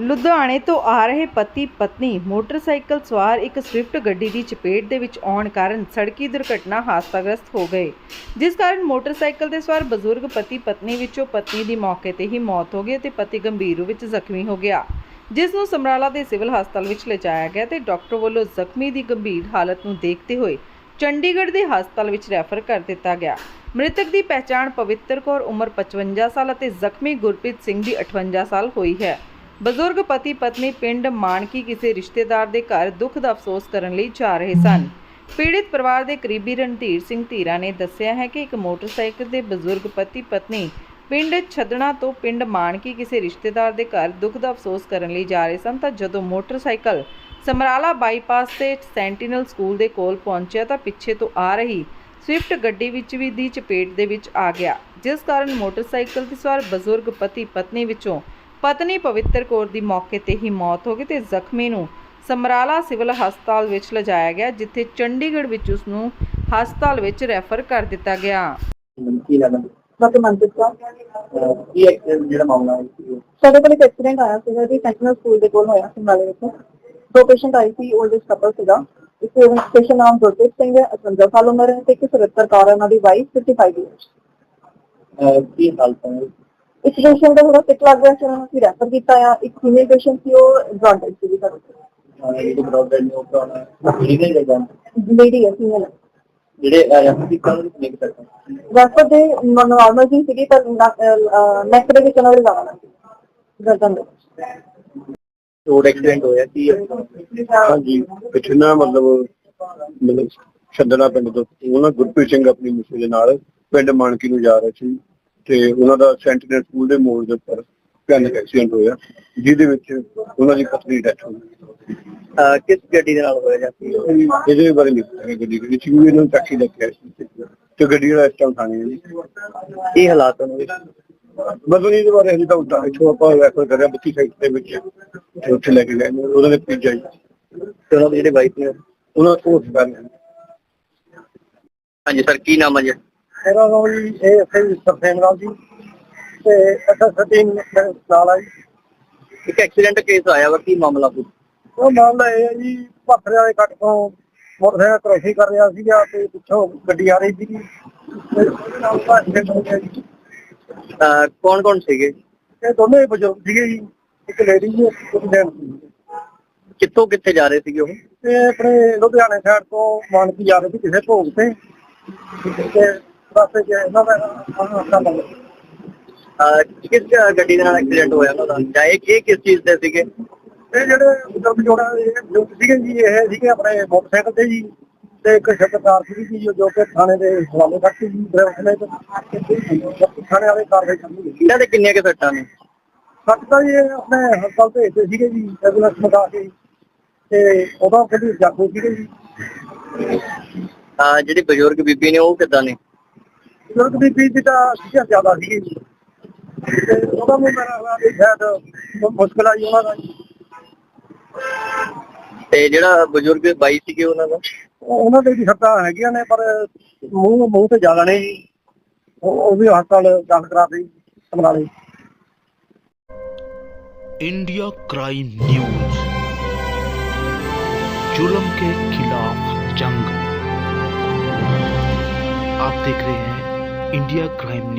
ਲੁਧਿਆਣੇ ਤੋਂ ਆ ਰਹੇ ਪਤੀ ਪਤਨੀ ਮੋਟਰਸਾਈਕਲ ਸਵਾਰ ਇੱਕ ਸਵਿਫਟ ਗੱਡੀ ਦੀ ਚਪੇਟ ਦੇ ਵਿੱਚ ਆਉਣ ਕਾਰਨ ਸੜਕੀ ਦੁਰਘਟਨਾ ਹਾਦਸਾਗ੍ਰਸਤ ਹੋ ਗਏ ਜਿਸ ਕਾਰਨ ਮੋਟਰਸਾਈਕਲ ਦੇ ਸਵਾਰ ਬਜ਼ੁਰਗ ਪਤੀ ਪਤਨੀ ਵਿੱਚੋਂ ਪਤਨੀ ਦੀ ਮੌਕੇ ਤੇ ਹੀ ਮੌਤ ਹੋ ਗਈ ਅਤੇ ਪਤੀ ਗੰਭੀਰ ਰੂਪ ਵਿੱਚ ਜ਼ਖਮੀ ਹੋ ਗਿਆ, ਜਿਸ ਨੂੰ ਸਮਰਾਲਾ ਦੇ ਸਿਵਲ ਹਸਪਤਾਲ ਵਿੱਚ ਲਿਜਾਇਆ ਗਿਆ ਤੇ ਡਾਕਟਰ ਵੱਲੋਂ ਜ਼ਖਮੀ ਦੀ ਗੰਭੀਰ ਹਾਲਤ ਨੂੰ ਦੇਖਦੇ ਹੋਏ ਚੰਡੀਗੜ੍ਹ ਦੇ ਹਸਪਤਾਲ ਵਿੱਚ ਰੈਫਰ ਕਰ ਦਿੱਤਾ ਗਿਆ। ਮ੍ਰਿਤਕ ਦੀ ਪਹਿਚਾਣ ਪਵਿੱਤਰ ਕੌਰ, ਉਮਰ 55 ਸਾਲ ਅਤੇ ਜ਼ਖਮੀ ਗੁਰਪ੍ਰੀਤ ਸਿੰਘ ਦੀ 58 ਸਾਲ ਹੋਈ ਹੈ। ਬਜ਼ੁਰਗ ਪਤੀ ਪਤਨੀ ਪਿੰਡ ਮਾਨਕੀ ਕਿਸੇ ਰਿਸ਼ਤੇਦਾਰ ਦੇ ਘਰ ਦੁੱਖ ਦਾ ਅਫਸੋਸ ਕਰਨ ਲਈ ਜਾ ਰਹੇ ਸਨ। ਪੀੜਿਤ ਪਰਿਵਾਰ ਦੇ ਕਰੀਬੀ ਰਣਧੀਰ ਸਿੰਘ ਧੀਰਾ ਨੇ ਦੱਸਿਆ ਹੈ ਕਿ ਇੱਕ ਮੋਟਰਸਾਈਕਲ ਦੇ ਬਜ਼ੁਰਗ ਪਤੀ ਪਤਨੀ ਪਿੰਡ ਛੱਡਣਾ ਤੋਂ ਪਿੰਡ ਮਾਨਕੀ ਕਿਸੇ ਰਿਸ਼ਤੇਦਾਰ ਦੇ ਘਰ ਦੁੱਖ ਦਾ ਅਫਸੋਸ ਕਰਨ ਲਈ ਜਾ ਰਹੇ ਸਨ ਤਾਂ ਜਦੋਂ ਮੋਟਰਸਾਈਕਲ ਸਮਰਾਲਾ ਬਾਈਪਾਸ ਤੇ ਸੈਂਟੀਨਲ ਸਕੂਲ ਦੇ ਕੋਲ ਪਹੁੰਚਿਆ ਤਾਂ ਪਿੱਛੇ ਤੋਂ ਆ ਰਹੀ ਸਵਿਫਟ ਗੱਡੀ ਵਿੱਚ ਵੀ ਦੀ ਚਪੇਟ ਦੇ ਵਿੱਚ ਆ ਗਿਆ, ਜਿਸ ਕਾਰਨ ਮੋਟਰਸਾਈਕਲ ਤੇ ਸਵਾਰ ਬਜ਼ੁਰਗ ਪਤੀ ਪਤਨੀ ਵਿੱਚੋਂ ਪਤਨੀ ਪਵਿੱਤਰ ਕੌਰ ਦੀ ਮੌਕੇ ਤੇ ਹੀ ਮੌਤ ਹੋ ਗਈ ਤੇ ਜ਼ਖਮੀ ਨੂੰ ਸਮਰਾਲਾ ਸਿਵਲ ਹਸਪਤਾਲ ਵਿੱਚ ਲਿਜਾਇਆ ਗਿਆ ਜਿੱਥੇ ਚੰਡੀਗੜ੍ਹ ਵਿੱਚ ਉਸ ਨੂੰ ਹਸਪਤਾਲ ਵਿੱਚ ਰੈਫਰ ਕਰ ਦਿੱਤਾ ਗਿਆ। ਕੀ ਲੱਗਦਾ? ਡਾਕਟਰ ਮਨਪ੍ਰੀਤ ਕੌਰ ਅਹ ਕੀ ਐਕਸੀਡੈਂਟ ਜਿਹੜਾ ਮਾਮਲਾ ਹੈ ਕਿ ਸਾਡੇ ਕੋਲ ਇੱਕ ਐਕਸੀਡੈਂਟ ਆਇਆ ਸੀਗਾ ਜੀ ਸੈਂਟਰਲ ਸਕੂਲ ਦੇ ਕੋਲ ਹੋਇਆ ਸੀ ਨਾਲੇ ਵਿੱਚ। ਦੋ ਪੇਸ਼ੈਂਟ ਆਏ ਸੀ 올ਡ ਏਜ ਕਪਲ ਸੀਗਾ। ਇੱਕ ਪੇਸ਼ੈਂਟ ਨਾਮ ਗੁਰਪ੍ਰੀਤ ਸਿੰਘ ਹੈ 55 ਸਾਲ ਉਮਰ ਹੈ ਤੇ ਇੱਕ 77 ਕੌਰ ਉਹਨਾਂ ਦੀ ਵਾਈਫ 55 ਇਅਰਸ ਅਹ ਕੀ ਹਾਲਤ ਹੈ? ਇੱਕ ਪੇਸ਼ੈਂਟ ਦਾ ਥੋੜਾ ਸਿਕ ਲੱਗ ਗਿਆ ਸੀ ਉਹਨਾਂ ਨੂੰ ਅਸੀਂ ਰੈਫਰ ਕੀਤਾ ਆ। ਇੱਕ ਫੀਮੇਲ ਪੇਸ਼ੈਂਟ ਸੀ ਉਹ ਜੌਂਡਿਸ ਸੀ ਸਾਡੇ ਅਹ ਜਿਹੜੇ ਬ੍ਰੌਡਬੈਂਡ ਨੇ ਉਹ ਕਰਾਉਣਾ ਜਿਹੜੇ ਨੇ। ਜਾਂ ਲੇਡੀ ਹੈ ਫੀਮੇਲ ਜਿਹੜੇ ਐਮਪੀ ਕਾਲ ਕਿੰਨੇ ਕੁ ਤੱਕ ਰੈਫਰ ਦੇ ਨਾਰਮਲ ਜੀ ਸੀਗੀ ਪਰ ਨੈਕ ਦੇ ਵਿੱਚ ਉਹਨਾਂ ਦੇ ਜ਼ਿਆਦਾ ਸੀ ਗਰਦਨ ਦੇ ਰੋਡ ਐਕਸੀਡੈਂਟ ਹੋਇਆ ਕੀ ਹੈ? ਹਾਂਜੀ ਪਿਛਲਾ ਮਤਲਬ ਮਤਲਬ ਛੱਡਣਾ ਪਿੰਡ ਤੋਂ। ਉਹਨਾਂ ਗੁਰਪ੍ਰੀਤ ਸਿੰਘ ਆਪਣੀ ਮਿਸੇ ਦੇ ਨਾਲ ਪਿੰਡ ਮਾਨਕੀ ਨੂੰ ਜਾ ਰਹੇ ਸੀ। ਤੇ ਉਹਨਾਂ ਦਾ ਸੈਂਟੀਨਲ ਸਕੂਲ ਦੇ ਮੋੜ ਦੇ ਉੱਪਰ ਭਿਆਨਕ ਐਕਸੀਡੈਂਟ ਹੋਇਆ ਜਿਹਦੇ ਵਿੱਚ ਉਹਨਾਂ ਦੀ ਪਤਨੀ ਡੈਥ ਹੋ ਗਈ। ਅਹ ਕਿਸ ਗੱਡੀ ਦੇ ਨਾਲ ਹੋਇਆ ਜਾਂ ਕੀ ਹੋਇਆ? ਇਹਦੇ ਬਾਰੇ ਨਹੀਂ ਪਤਾ ਕਿ ਗੱਡੀ ਕਿਹੜੀ ਸੀ ਇਹਨਾਂ ਨੂੰ ਟੈਕਸੀ ਲੈ ਕੇ ਆਏ ਸੀ ਤੇ ਗੱਡੀ ਦਾ ਇਸ ਟਾਈਮ ਥਾਣੇ ਹੈ ਜੀ। ਕੀ ਹਾਲਾਤ ਹਨ ਉਹਦੇ? ਬਦਲੀ ਦੇ ਬਾਰੇ ਹਜੇ ਤਾਂ ਉੱਤਾ ਇੱਥੋਂ ਆਪਾਂ ਰੈਫਰ ਕਰਿਆ 32 ਸਾਈਟ ਦੇ ਵਿੱਚ ਤੇ ਉੱਥੇ ਲੈ ਕੇ ਗਏ ਨੇ ਉਹਨਾਂ ਦੇ ਭੇਜਿਆ ਜੀ। ਤੇ ਉਹਨਾਂ ਦੇ ਜਿਹੜੇ ਵਾਈਫ ਨੇ ਉਹਨਾਂ ਤੋਂ ਉਸ ਗੱਲ ਹਾਂਜੀ ਸਰ ਕੀ ਨਾਮ ਹੈ ਜੀ? ਮੇਰਾ ਨਾਮ ਜੀ ਇਹ ਸਹੀ ਸਰਸੇਨ ਰਾਮ ਜੀ ਤੇ ਅਸਾਂ ਸਤੀਨ ਨਾਲ ਆ ਜੀ। ਇੱਕ ਐਕਸੀਡੈਂਟ ਕੇਸ ਆਇਆ ਵਾ ਕੀ ਮਾਮਲਾ ਪੁੱਛ ਉਹ ਮਾਮਲਾ ਇਹ ਹੈ ਜੀ ਭਾਖੜੇ ਵਾਲੇ ਕੱਟ ਤੋਂ ਮੋਟਰਸਾਈਕਲ ਕ੍ਰੋਸਿੰਗ ਕਰ ਰਿਹਾ ਸੀਗਾ ਤੇ ਪਿੱਛੋਂ ਗੱਡੀ ਆ ਰਹੀ ਸੀ ਤੇ ਉਹਦੇ ਨਾਲ ਉਹਦਾ accident ਹੋ ਗਿਆ ਜੀ। ਕੌਣ ਕੌਣ ਸੀਗੇ? ਇਹ ਦੋਨੇ ਹੀ ਬਜ਼ੁਰਗ ਸੀਗੇ ਜੀ ਇੱਕ ਲੇਡੀ ਜੀ ਇੱਕ ਜੈਂਟ ਸੀ। ਕਿੱਥੋਂ ਕਿੱਥੇ ਜਾ ਰਹੇ ਸੀਗੇ ਉਹ? ਤੇ ਆਪਣੇ ਲੁਧਿਆਣੇ ਸਾਈਡ ਤੋਂ ਮਾਨਕੀ ਜਾ ਰਹੇ ਸੀ ਕਿਸੇ ਭੋਗ ਤੇ। ਤੇ ਰਸਤੇ 'ਚ ਇਹਨਾਂ ਦਾ ਹਾਦਸਾ ਲੱਗ ਗਿਆ ਅਹ ਕਿਸ ਅਹ ਗੱਡੀ ਦੇ ਨਾਲ ਐਕਸੀਡੈਂਟ ਹੋਇਆ ਉਹਨਾਂ ਦਾ? ਜਾਂ ਇਹ ਇਹ ਕਿਸ ਚੀਜ਼ ਤੇ ਸੀਗੇ? ਇਹ ਜਿਹੜੇ ਜੋੜਾ ਇਹ ਸੀਗੇ ਜੀ ਇਹ ਸੀਗੇ ਆਪਣੇ ਮੋਟਰਸਾਈਕਲ ਤੇ ਜੀ ਤੇ ਇੱਕ ਸ਼ਬਦਾਰ ਸੀਗੀ ਜੀ ਜੋ- ਜੋ ਕਿ ਥਾਣੇ ਦੇ ਹਵਾਲੇ ਕਰਤੀ ਜੀ ਡਰਾਈਵਰ ਨੇ ਤੇ ਥਾਣੇ ਵਾਲੇ ਕਾਰਵਾਈ ਕਰਨੀ ਹੈ ਇਹਨਾਂ ਦੇ ਕਿੰਨੀਆਂ ਕਿ ਸੱਟਾਂ ਨੇ? ਸੱਚ ਤਾਂ ਜੀ ਆਪਣੇ ਹਸਪਤਾਲ ਭੇਜਦੇ ਸੀਗੇ ਜੀ ਐਂਬੂਲੈਂਸ ਮੰਗਾ ਕੇ। ਤੇ ਉਦੋਂ ਜਾਗੋ ਸੀਗੇ ਜੀ। ਅਹ ਜਿਹੜੀ ਬਜ਼ੁਰਗ ਬੀਬੀ ਨੇ ਉਹ ਕਿੱਦਾਂ ਨੇ? ਬਜ਼ੁਰਗ ਦੀ ਫੀਸ ਤਾਂ ਸੀਗਾ ਜ਼ਿਆਦਾ ਸੀਗੀ ਜੀ ਤੇ ਉਹਦਾ ਵੀ ਮੇਰਾ ਖਿਆਲ ਵੀ ਸ਼ਾਇਦ ਮੁ- ਮੁਸ਼ਕਿਲ ਆਈ ਉਹਨਾਂ ਦਾ ਜੀ। ਤੇ ਜਿਹੜਾ ਬਜ਼ੁਰਗ ਬਾਈ ਸੀਗੇ ਉਹਨਾਂ ਦਾ ਉਹ- ਉਹਨਾਂ ਦੇ ਵੀ ਸੱਟਾਂ ਹੈਗੀਆਂ ਨੇ ਪਰ ਮੂੰਹ ਮੂੰਹ ਤੇ ਜ਼ਿਆਦਾ ਨੇ ਜੀ ਉਹ ਉਹ ਵੀ ਹਸਪਤਾਲ ਦਾਖਲ ਕਰਾ ਦਿੱਤੀ ਸਮਰਾਲੇ इंडिया क्राइम न्यूज जुल्म के खिलाफ जंग आप देख रहे हैं india crime news.